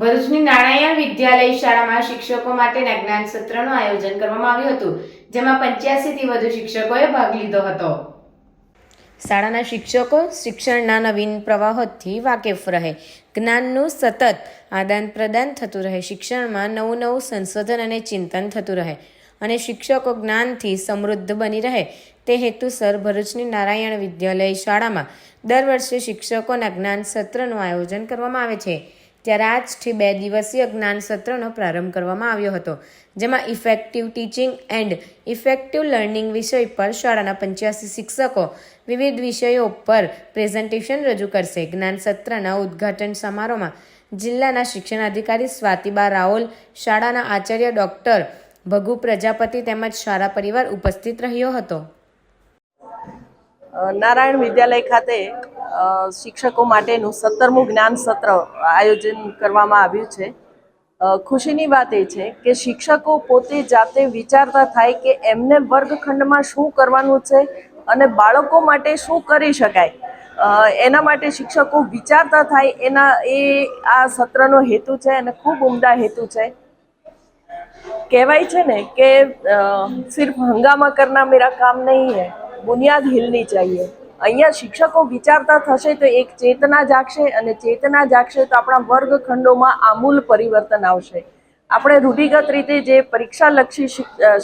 ભરૂચની નાણાયણ વિદ્યાલય શાળામાં શિક્ષકો માટેના જ્ઞાન સત્રનું આયોજન કરવામાં આવ્યું હતું, જેમાં પંચ્યાસીથી વધુ શિક્ષકોએ ભાગ લીધો હતો. શાળાના શિક્ષકો શિક્ષણના નવીન પ્રવાહોથી વાકેફ રહે. જ્ઞાનનું સતત આદાન પ્રદાન થતું રહે. શિક્ષણમાં નવું નવું સંશોધન અને ચિંતન થતું રહે અને શિક્ષકો જ્ઞાનથી સમૃદ્ધ બની રહે. તે હેતુસર ભરૂચની નારાયણ વિદ્યાલય શાળામાં દર વર્ષે શિક્ષકોના જ્ઞાન સત્રનું આયોજન કરવામાં આવે છે. ત્યારે આજથી બે દિવસીય જ્ઞાન સત્રનો પ્રારંભ કરવામાં આવ્યો હતો, જેમાં effective teaching and effective learning વિષય પર શાળાના પંચ્યાસી શિક્ષકો વિવિધ વિષયો પર પ્રેઝન્ટેશન રજૂ કરશે. જ્ઞાન સત્રના ઉદ્ઘાટન સમારોહમાં જિલ્લાના શિક્ષણાધિકારી સ્વાતિબા રાઓલ, શાળાના આચાર્ય ડોક્ટર ભગુ પ્રજાપતિ તેમજ શાળા પરિવાર ઉપસ્થિત રહ્યો હતો. નારાયણ વિદ્યાલય ખાતે શિક્ષકો માટેનું સત્તરમું જ્ઞાન સત્ર આયોજન કરવામાં આવ્યું છે. ખુશીની વાત એ છે કે શિક્ષકો પોતે જાતે વિચારતા થાય કે એમને વર્ગખંડમાં શું કરવાનું છે અને બાળકો માટે શું કરી શકાય. એના માટે શિક્ષકો વિચારતા થાય એના એ આ સત્રનો હેતુ છે અને ખૂબ ઉમદા હેતુ છે. કહેવાય છે ને કે સિર્ફ હંગામા કરના મેરા કામ નહીં હૈ, બુનિયાદ હિલની ચાહીએ. અહીંયા શિક્ષકો વિચારતા થશે તો એક ચેતના જાગશે અને ચેતના જાગશે તો આપણા વર્ગખંડોમાં આમૂલ પરિવર્તન આવશે. આપણે રૂઢિગત રીતે જે પરીક્ષાલક્ષી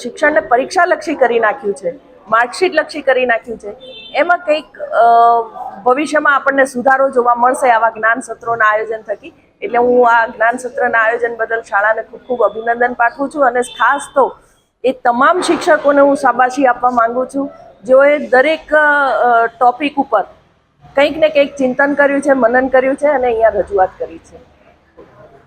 શિક્ષણને પરીક્ષાલક્ષી કરી નાખ્યું છે માર્કશીટ લક્ષી કરી નાખ્યું છે, એમાં કંઈક ભવિષ્યમાં આપણને સુધારો જોવા મળશે આવા જ્ઞાન સત્રોના આયોજન થકી. એટલે હું આ જ્ઞાન સત્રના આયોજન બદલ શાળાને ખૂબ ખૂબ અભિનંદન પાઠવું છું અને ખાસ તો એ તમામ શિક્ષકોને હું શાબાશી આપવા માંગુ છું. જેઓએ દરેક ટોપિક ઉપર કંઈક ને કંઈક ચિંતન કર્યું છે, મનન કર્યું છે અને અહીંયા રજૂઆત કરી છે.